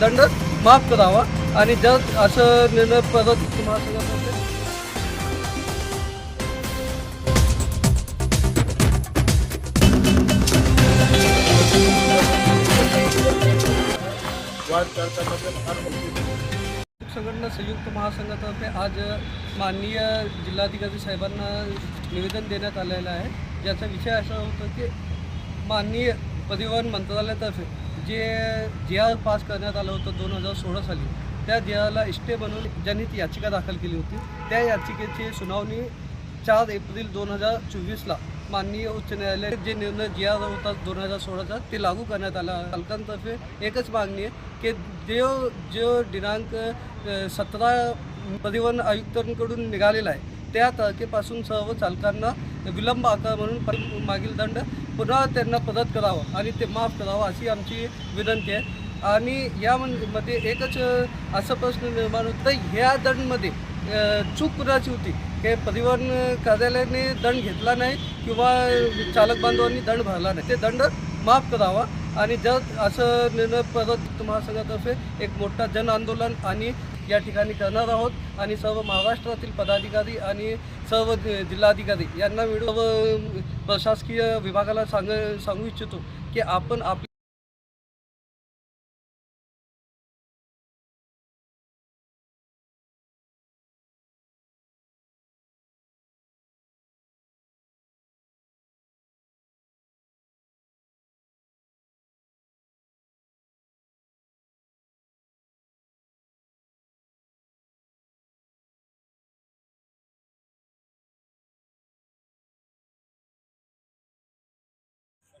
दंड माफ करावा आणि जर असं निर्णय परत महासंघातर्फे संघटना संयुक्त महासंघातर्फे आज माननीय जिल्हाधिकारी साहेबांना निवेदन देण्यात आलेलं आहे. ज्याचा विषय असा होता की माननीय परिवहन मंत्रालयातर्फे जे जे आर पास करण्यात आलं होतं दोन हजार सोळा साली त्या जे आरला इष्टे बनवून ज्यांनी ती याचिका दाखल केली होती त्या याचिकेची सुनावणी चार एप्रिल दोन हजार चोवीसला माननीय उच्च न्यायालय जे निर्णय जी आर होता दोन हजार सोळाचा ते लागू करण्यात आला. पालकांतर्फे एकच मागणी आहे की जो जो दिनांक सतरा परिवहन आयुक्तांकडून निघालेला आहे त्या तारखेपासून सर्व चालकांना विलंब आकार म्हणून मागील दंड पुन्हा त्यांना परत करावं आणि ते माफ करावं अशी आमची विनंती आहे. आणि यामध्ये एकच असा प्रश्न निर्माण होतं ह्या दंडमध्ये चूक कुणाची होती? की परिवहन कार्यालयाने दंड घेतला नाही किंवा चालक बांधवांनी दंड भरला नाही. ते दंड माफ करावा. आणि जर असं निर्णय परत महासंघातर्फे एक मोठा जन आंदोलन आणि या ठिकाणी करणार आहोत. आणि सर्व महाराष्ट्रातील पदाधिकारी आणि सर्व जिल्हाधिकारी यांना मिळून प्रशासकीय विभागाला सांग सांगू इच्छितो की आपण आपली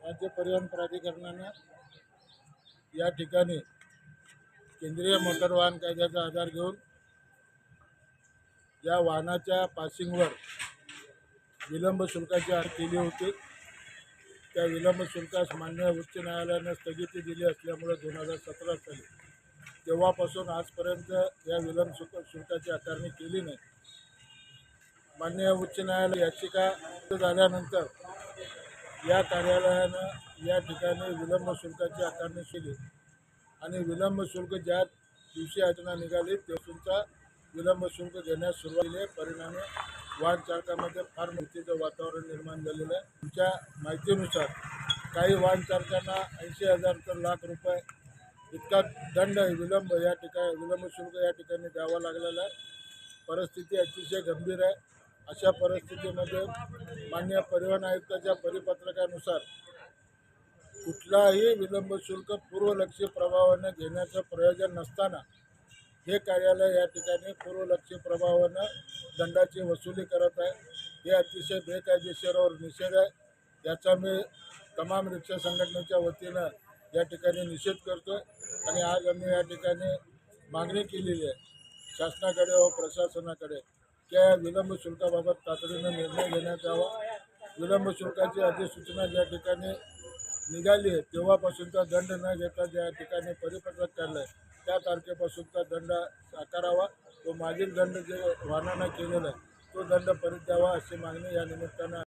राज्य परिवहन प्राधिकरणानं या ठिकाणी केंद्रीय मोटर वाहन कायद्याचा आधार घेऊन या वाहनाच्या पासिंगवर विलंब शुल्काची आड केली होती. त्या विलंब शुल्कास मान्य उच्च न्यायालयानं स्थगिती दिली असल्यामुळे दोन हजार सतरा साली तेव्हापासून आजपर्यंत या विलंब शुल्क शुल्काची आकारणी केली नाही. मान्य उच्च न्यायालय याचिका झाल्यानंतर या कार्यालयानं या ठिकाणी विलंब शुल्काची आकारणी केली. आणि विलंब शुल्क ज्या दिवशी योजना निघाली तेव्हाचा विलंब शुल्क घेण्यास सुरुवात केली आहे. परिणामी वाहन चालकामध्ये फार भीतीचं वातावरण निर्माण झालेलं आहे. तुमच्या माहितीनुसार काही वाहन चालकांना ऐंशी हजार तर लाख रुपये इतका दंड विलंब या ठिकाणी विलंब शुल्क या ठिकाणी द्यावा लागलेला आहे. परिस्थिती अतिशय गंभीर आहे. अशा परिस्थितीमध्ये मान्य परिवहन आयुक्ताच्या परिपत्रकानुसार कुठलाही विलंब शुल्क पूर्वलक्षी प्रभावानं घेण्याचं प्रयोजन नसताना हे कार्यालय या ठिकाणी पूर्वलक्षी प्रभावानं दंडाची वसुली करत आहे. हे अतिशय बेकायदेशीरवर निषेध आहे. याचा मी तमाम रिक्षा संघटनेच्या वतीनं या ठिकाणी निषेध करतो आणि आज आम्ही या ठिकाणी मागणी केलेली आहे. शासनाकडे व प्रशासनाकडे त्या विलंब शुल्काबाबत तातडीनं निर्णय घेण्यात यावा. विलंब शुल्काची अधिसूचना ज्या ठिकाणी निघाली आहे तेव्हापासूनचा दंड न घेता ज्या ठिकाणी परिपत्रक काढलं आहे त्या तारखेपासूनचा दंड आकारावा तो मागील दंड जे वाहनानं केलेला आहे तो दंड परत द्यावा अशी मागणी या निमित्तानं